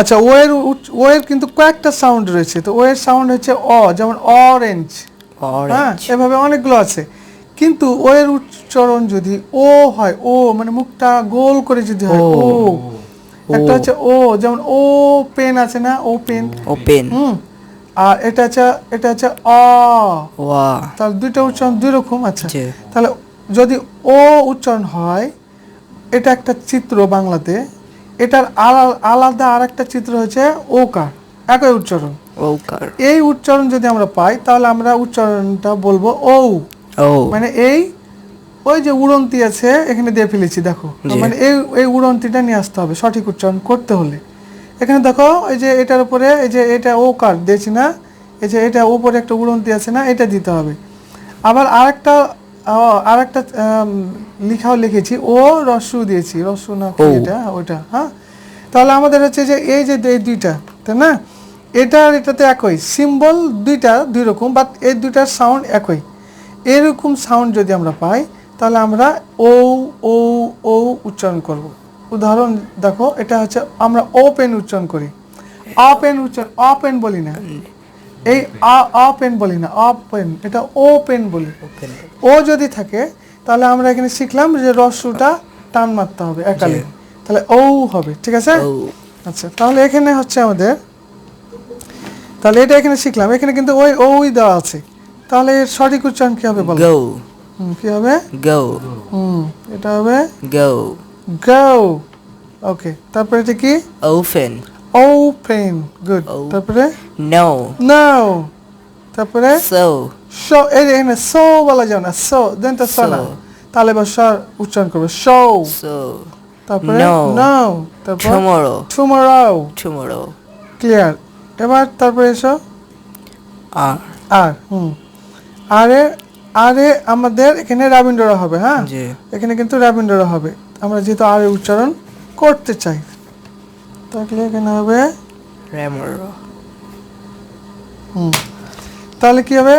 আচ্ছা ও এর ও এর কিন্তু কয়েকটা সাউন্ড রয়েছে। তো ও এর সাউন্ড হচ্ছে অ যেমন অরেঞ্জ হ্যাঁ অরেঞ্জ এভাবে অনেকগুলো আছে। কিন্তু ও এর উচ্চারণ যদি ও হয় ও মানে মুখটা গোল করে যদি হয় ও। ও। একটা হচ্ছে ও যেমন ও পেন আছে না ও পেন ওপেন হুম আর এটা হচ্ছে এটা হচ্ছে অ ওয়া। তাহলে দুইটা উচ্চারণ দুই রকম আচ্ছা। তাহলে যদি ও উচ্চারণ হয় এটা একটা চিত্র বাংলাতে। এটার আলা- আলাদা আর একটা চিত্র হচ্ছে ওকার একই উচ্চারণ। ওকার এই উচ্চারণ যদি আমরা পাই তাহলে আমরা উচ্চারণটা বলব ও ও মানে এই ওই যে উড়ন্তি আছে এখানে দিয়ে ফেলেছি দেখো। মানে এই এই উড়ন্তিটা নিয়ে আসতে হবে সঠিক উচ্চারণ করতে হলে। এখানে দেখো এই যে এটার উপরে এই যে এটা ও কার দিয়েছি না? এই যে এটা উপরে একটা উড়ন্তি আছে না এটা দিতে হবে। আবার আরেকটা আহ, আরেকটা আম, লিখাও লিখেছি। ও রস্যু দিয়েছি রস্যু না এটা ওইটা হ্যাঁ? তাহলে আমাদের হচ্ছে যে এই যে এই দুইটা তাই না? এটা আর এটাতে একই সিম্বল দুইটা দুই রকম বাট এই দুইটার সাউন্ড একই। এরকম সাউন্ড যদি আমরা পাই তাহলে আমরা ও ও ও উচ্চারণ করব। উদাহরণ দেখো এটা হচ্ছে আমরা ওপেন উচ্চারণ করি। অপেন উচ্চারণ অপেন বলি না। এই অপেন বলি না অপেন এটা ওপেন বলি। ও যদি থাকে তাহলে আমরা এখানে শিখলাম যে রস্যুটা টান মারতে হবে একালে। তাহলে ও হবে ঠিক আছে? আচ্ছা তাহলে এখানে হচ্ছে আমাদের তাহলে এটা এখানে শিখলাম। এখানে কিন্তু ওই ওই দেওয়া আছে। তাহলে সঠিক উচ্চারণ কি হবে বলো? গো। হুম, কি হবে? গো। হুম এটা হবে গো। গো। ওকে তারপরে এটা কি? Open open good. তারপরে নো নাও তারপরে সো শো যে এখানে সো বলা যাবে না সো দেন তো সো না So. তাহলে স্বর উচ্চারণ করবে শো সো তারপরে No. নাও তারপর টুমরো টুমরাও টুমরো ক্লিয়ার এবার তারপরে এসো আর আর হুম আরে আরে আমাদের এখানে রাবিন্দ্রা হবে হ্যাঁ এখানে কিন্তু রাবিন্দ্রা হবে আমরা যেহেতু আর উচ্চারণ করতে চাই তাহলে এখানে হবে? রেমরো হুম। তাহলে কি হবে.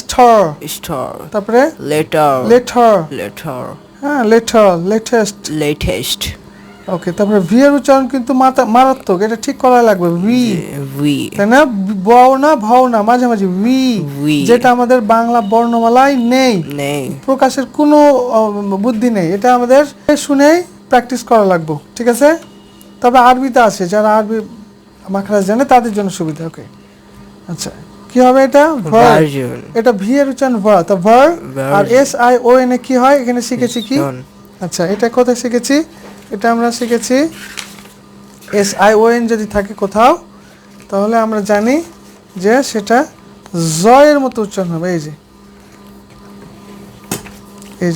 স্থর স্টার তারপরে? লেটার। লেটার। লেটার। হ্যাঁ লেটার লেটেস্ট। লেটেস্ট। ওকে তারপরে ভি এর উচ্চারণ কিন্তু মাথা মারাত্মক এটা ঠিক করা লাগবে ভি। উই তাই না? বও না ভাও না মাঝে মাঝে ভি। যেটা আমাদের বাংলা বর্ণমালায় নেই। নেই। প্রকাশের কোনো বুদ্ধি নেই। এটা আমাদের শুনেই প্র্যাকটিস করা লাগবে ঠিক আছে? তবে আরবিতে আছে যারা আরবি মাখরাজ জানে তাদের জন্য সুবিধা ওকে আচ্ছা কি হবে এটা? ভার এটা ভি এর উচ্চারণ ভার তো ভার R S I O N এ কি হয়? এখানে শিখেছি কি? আচ্ছা এটা কোথায় শিখেছি? এটা আমরা শিখেছি এস আই ও এন যদি থাকে কোথাও তাহলে আমরা জানি যে সেটা জয়ের মতো উচ্চারণ হবে এই যে।